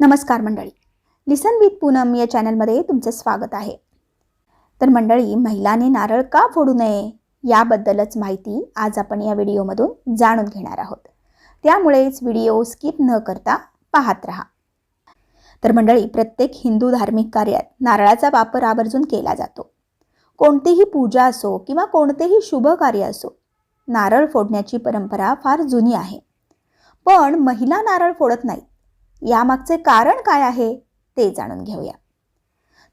नमस्कार मंडळी. लिसन विथ पूनम या चॅनलमध्ये तुमचं स्वागत आहे. तर मंडळी महिलाने नारळ का फोडू नये याबद्दलच माहिती आज आपण या व्हिडिओमधून जाणून घेणार आहोत. त्यामुळेच व्हिडिओ स्किप न करता पाहत राहा. तर मंडळी प्रत्येक हिंदू धार्मिक कार्यात नारळाचा वापर आवर्जून केला जातो. कोणतीही पूजा असो किंवा कोणतेही शुभ कार्य असो नारळ फोडण्याची परंपरा फार जुनी आहे. पण महिला नारळ फोडत नाहीत. यामागचे कारण काय आहे ते जाणून घेऊया.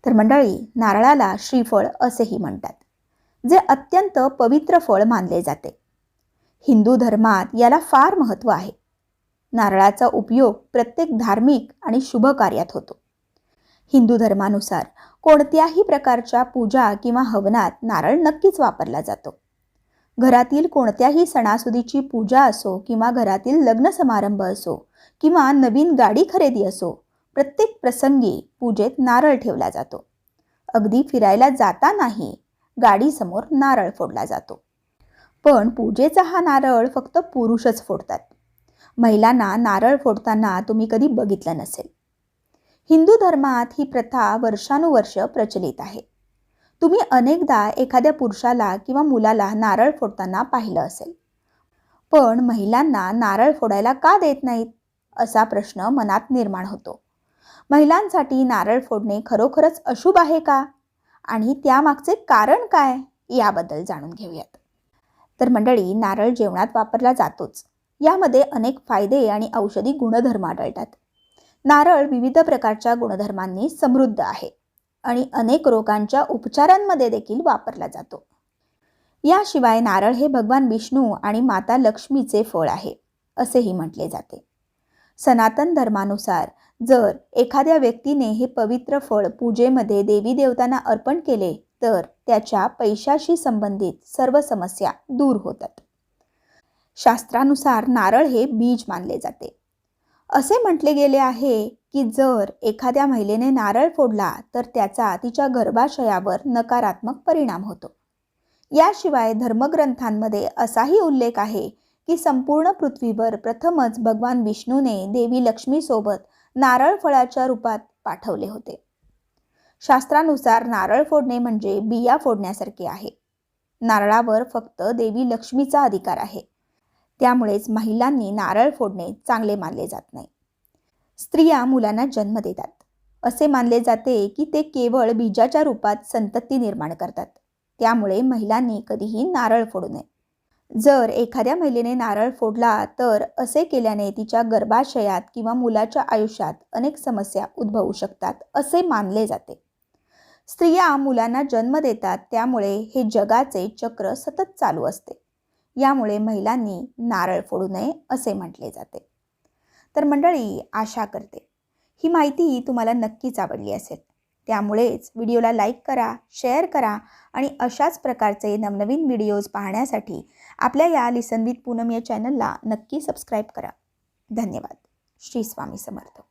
तर मंडळी नारळाला श्रीफळ असेही म्हणतात जे अत्यंत पवित्र फळ मानले जाते. हिंदू धर्मात याला फार महत्त्व आहे. नारळाचा उपयोग प्रत्येक धार्मिक आणि शुभ कार्यात होतो. हिंदू धर्मानुसार कोणत्याही प्रकारच्या पूजा किंवा हवनात नारळ नक्कीच वापरला जातो. घरातील कोणत्याही सणासुदीची पूजा असो किंवा घरातील लग्न समारंभ असो किंवा नवीन गाडी खरेदी असो प्रत्येक प्रसंगी पूजेत नारळ ठेवला जातो. अगदी फिरायला जातानाही गाडीसमोर नारळ फोडला जातो. पण पूजेचा हा नारळ फक्त पुरुषच फोडतात. महिलांना नारळ फोडताना तुम्ही कधी बघितलं नसेल. हिंदू धर्मात ही प्रथा वर्षानुवर्ष प्रचलित आहे. तुम्ही अनेकदा एखाद्या पुरुषाला किंवा मुलाला नारळ फोडताना पाहिलं असेल. पण महिलांना नारळ फोडायला का देत नाहीत? असा प्रश्न मनात निर्माण होतो. महिलांसाठी नारळ फोडणे खरोखरच अशुभ आहे का? आणि त्यामागचे कारण काय? याबद्दल जाणून घेऊयात. तर मंडळी नारळ जेवणात वापरला जातोच. यामध्ये अनेक फायदे आणि औषधी गुणधर्म आढळतात. नारळ विविध प्रकारच्या गुणधर्मांनी समृद्ध आहे. आणि अनेक रोगांच्या उपचारांमध्ये देखील वापरला जातो. याशिवाय नारळ हे भगवान विष्णू आणि माता लक्ष्मीचे फळ आहे असेही म्हटले जाते. सनातन धर्मानुसार जर एखाद्या व्यक्तीने हे पवित्र फळ पूजेमध्ये देवी देवतांना अर्पण केले तर त्याच्या पैशाशी संबंधित सर्व समस्या दूर होतात. शास्त्रानुसार नारळ हे बीज मानले जाते. असे म्हटले गेले आहे की जर एखाद्या महिलेने नारळ फोडला तर त्याचा तिच्या गर्भाशयावर नकारात्मक परिणाम होतो. याशिवाय धर्मग्रंथांमध्ये असाही उल्लेख आहे की संपूर्ण पृथ्वीवर प्रथमच भगवान विष्णूने देवी लक्ष्मीसोबत नारळ फळाच्या रूपात पाठवले होते. शास्त्रानुसार नारळ फोडणे म्हणजे बिया फोडण्यासारखे आहे. नारळावर फक्त देवी लक्ष्मीचा अधिकार आहे. त्यामुळेच महिलांनी नारळ फोडणे चांगले मानले जात नाही. स्त्रिया मुलांना जन्म देतात. असे मानले जाते की ते केवळ बीजाच्या रूपात संतती निर्माण करतात. त्यामुळे महिलांनी कधीही नारळ फोडू नये. जर एखाद्या महिलेने नारळ फोडला तर असे केल्याने तिच्या गर्भाशयात किंवा मुलाच्या आयुष्यात अनेक समस्या उद्भवू शकतात असे मानले जाते. स्त्रिया मुलांना जन्म देतात त्यामुळे हे जगाचे चक्र सतत चालू असते. यामुळे महिलांनी नारळ फोडू नये असे म्हटले जाते. तर मंडळी आशा करते. ही माहिती तुम्हाला नक्कीच आवडली असेल. त्यामुळेच व्हिडिओला लाईक करा शेअर करा आणि अशाच प्रकारचे नवनवीन व्हिडिओज पाहण्यासाठी आपल्या या लिसन विथ पूनम या चॅनलला नक्की सबस्क्राईब करा. धन्यवाद. श्री स्वामी समर्थ.